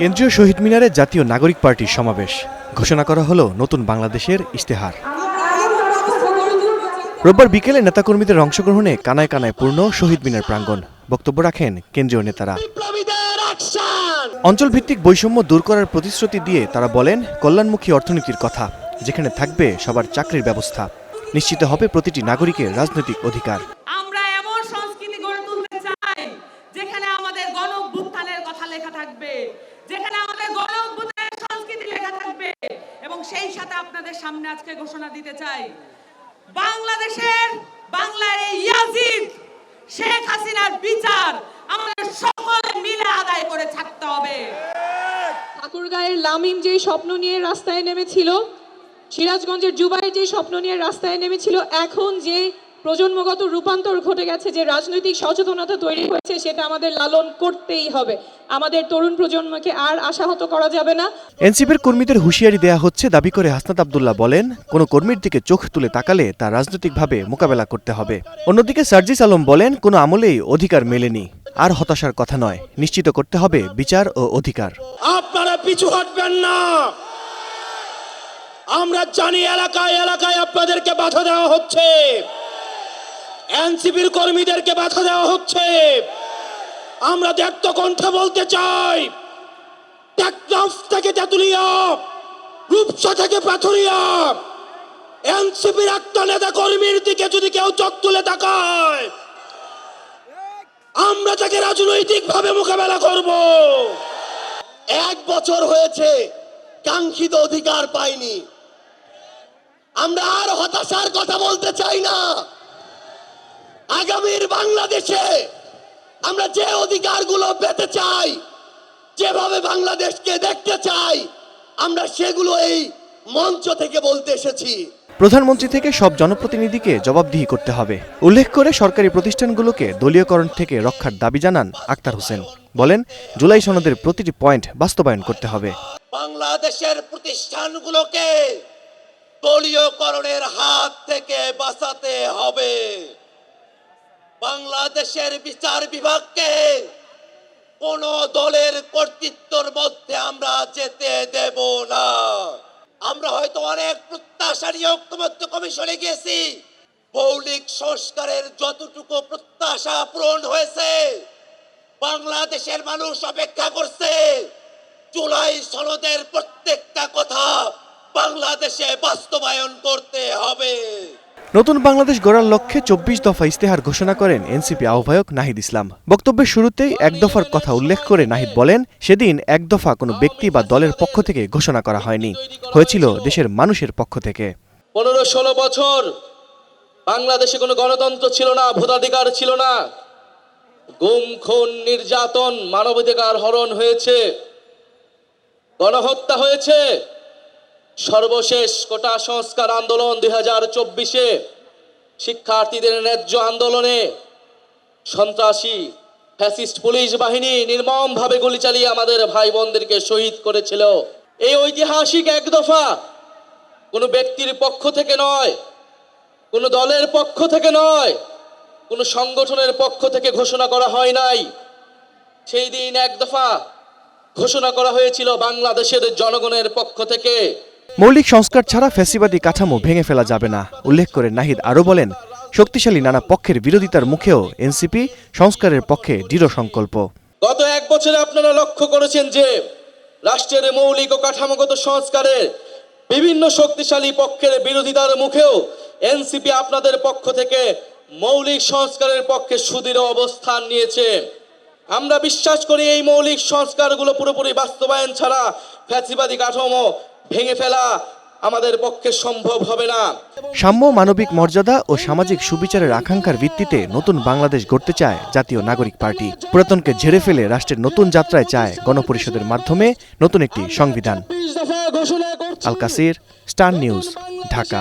কেন্দ্রীয় শহীদ মিনারে জাতীয় নাগরিক পার্টির সমাবেশ। ঘোষণা করা হলো নতুন বাংলাদেশের ইশতেহার। রোববার বিকেলে নেতাকর্মীদের অংশগ্রহণে কানায় কানায় পূর্ণ শহীদ মিনার প্রাঙ্গণ। বক্তব্য রাখেন কেন্দ্রীয় নেতারা। অঞ্চলভিত্তিক বৈষম্য দূর করার প্রতিশ্রুতি দিয়ে তারা বলেন, কল্যাণমুখী অর্থনীতির কথা, যেখানে থাকবে সবার চাকরির ব্যবস্থা। নিশ্চিত হবে প্রতিটি নাগরিকের রাজনৈতিক অধিকার আমরা এমন সংস্কৃতি গড়ে তুলতে চাই যেখানে আমাদের গণ অভ্যুত্থানের কথা লেখা থাকবে যেখানে আমাদের গণ অভ্যুত্থানের সংস্কৃতি লেখা থাকবে এবং সেই সাথে আপনাদের সামনে আজকে ঘোষণা দিতে চাই। বাংলাদেশের, বাংলার এই ইয়াজিদ, শেখ হাসিনার বিচার আমাদের সকলে মিলে আদায় করে থাকতে হবে। ঠাকুরগাঁয়ের লামিম যে স্বপ্ন নিয়ে রাস্তায় নেমেছিল, সিরাজগঞ্জের জুবাই যে স্বপ্ন নিয়ে রাস্তায় নেমেছিল, এখন যে প্রজন্মগত রূপান্তর ঘটে গেছে যে রাজনৈতিক সচেতনতা তৈরি হয়েছে সেটা আমাদের লালন করতেই হবে। আমাদের তরুণ প্রজন্মকে আর আশাহত করা যাবে না। এনসিপির কর্মীদের হুঁশিয়ারি দেয়া হচ্ছে দাবি করে হাসনাত আবদুল্লাহ বলেন কোনো কর্মীর দিকে চোখ তুলে তাকালে তা রাজনৈতিকভাবে মোকাবেলা করতে হবে। অন্যদিকে সার্জিস আলম বলেন কোনো আমলেই অধিকার মেলেনি। আর হতাশার কথা নয় নিশ্চিত করতে হবে বিচার ও অধিকার। আপনারা পিছু হটবেন না। আমরা জানি এলাকায় এলাকায় আপনাদেরকে বাধা দেওয়া হচ্ছে। এনসিপির কর্মীদেরকে বাধা দেওয়া হচ্ছে। আমরা দেখত কণ্ঠে বলতে চাই থেকে তেতুলিয়া, রূপসা থেকে পাথুরিয়া, এনসিপির একটা নেতা কর্মীর দিকে যদি কেউ চোখ তুলে তাকায়, আমরা তাকে রাজনৈতিক ভাবে মোকাবেলা করব। এক বছর হয়েছে, কাঙ্ক্ষিত অধিকার পাইনি। আমরা আর হতাশার কথা বলতে চাই না। আগামীর বাংলাদেশে আমরা যে অধিকারগুলো পেতে চাই যেভাবে বাংলাদেশকে দেখতে চাই আমরা সেগুলো এই মঞ্চ থেকে বলতে এসেছি। প্রধানমন্ত্রী থেকে সব জনপ্রতিনিধিকে জবাবদিহি করতে হবে। উল্লেখ করে সরকারি প্রতিষ্ঠানগুলোকে দলীয়করণ থেকে রক্ষার দাবি জানান আক্তার হোসেন। বলেন জুলাই সনদের প্রতিটি পয়েন্ট বাস্তবায়ন করতে হবে। বাংলাদেশের প্রতিষ্ঠানগুলোকে দলীয়করণের হাত থেকে বাঁচাতে হবে। বাংলাদেশের বিচার বিভাগকে কোন দলের কর্তৃত্বর মধ্যে আমরা যেতে দেব না। আমরা হয়তো অনেক প্রত্যাশা নিয়ে ঐক্যমত্য কমিশনে গেছি মৌলিক সংস্কারের যতটুকু প্রত্যাশা পূরণ হয়েছে, বাংলাদেশের মানুষ অপেক্ষা করছে। জুলাই সনদের প্রত্যেকটা কথা বাংলাদেশে বাস্তবায়ন করতে হবে। নতুন বাংলাদেশ গড়ার লক্ষ্যে চব্বিশ দফা ইস্তেহার ঘোষণা করেন এনসিপি আহ্বায়ক নাহিদ ইসলাম। বক্তব্যের শুরুতেই এক দফার কথা উল্লেখ করে নাহিদ বলেন, সেদিন এক দফা কোনো ব্যক্তি বা দলের পক্ষ থেকে ঘোষণা করা হয়নি। হয়েছিল দেশের মানুষের পক্ষ থেকে। পনেরো ষোলো বছর বাংলাদেশে কোনো গণতন্ত্র ছিল না, ভোটাধিকার ছিল না। গুম, খুন, নির্যাতন, মানবাধিকার হরণ হয়েছে, গণহত্যা হয়েছে। সর্বশেষ কোটা সংস্কার আন্দোলন দুই হাজার চব্বিশে শিক্ষার্থীদের ন্যায্য আন্দোলনে সন্ত্রাসী, ফ্যাসিস্ট পুলিশ বাহিনী নির্মমভাবে গুলি চালিয়ে আমাদের ভাই বোনদেরকে শহীদ করেছিল। এই ঐতিহাসিক এক দফা কোনো ব্যক্তির পক্ষ থেকে নয়, কোনো দলের পক্ষ থেকে নয়, কোনো সংগঠনের পক্ষ থেকে ঘোষণা করা হয় নাই। সেই দিন এক দফা ঘোষণা করা হয়েছিল বাংলাদেশের জনগণের পক্ষ থেকে। মৌলিক সংস্কার ছাড়া ফ্যাসিবাদী কাঠামো ভেঙে ফেলা যাবে না। উল্লেখ করে নাহিদ আরও বলেন, শক্তিশালী নানা পক্ষের বিরোধিতার মুখেও এনসিপি সংস্কারের পক্ষে দৃঢ় সংকল্প। গত এক বছরে আপনারা লক্ষ্য করেছেন যে, রাষ্ট্রের মৌলিক ও কাঠামোগত সংস্কারের বিভিন্ন শক্তিশালী পক্ষের বিরোধিতার মুখেও এনসিপি আপনাদের পক্ষ থেকে মৌলিক সংস্কারের পক্ষে সুদৃঢ় অবস্থান নিয়েছে। আমরা বিশ্বাস করি এই মৌলিক সংস্কারগুলো পুরোপুরি বাস্তবায়ন ছাড়া ফ্যাসিবাদী কাঠামো ভেঙে ফেলা আমাদের পক্ষে সম্ভব হবে না। সাম্য মানবিক মর্যাদা ও সামাজিক সুবিচারের আকাঙ্ক্ষার ভিত্তিতে নতুন বাংলাদেশ গড়তে চায় জাতীয় নাগরিক পার্টি। পুরাতনকে ঝেড়ে ফেলে রাষ্ট্রের নতুন যাত্রায় চায় গণপরিষদের মাধ্যমে নতুন একটি সংবিধান। Al Kasir star news Dhaka.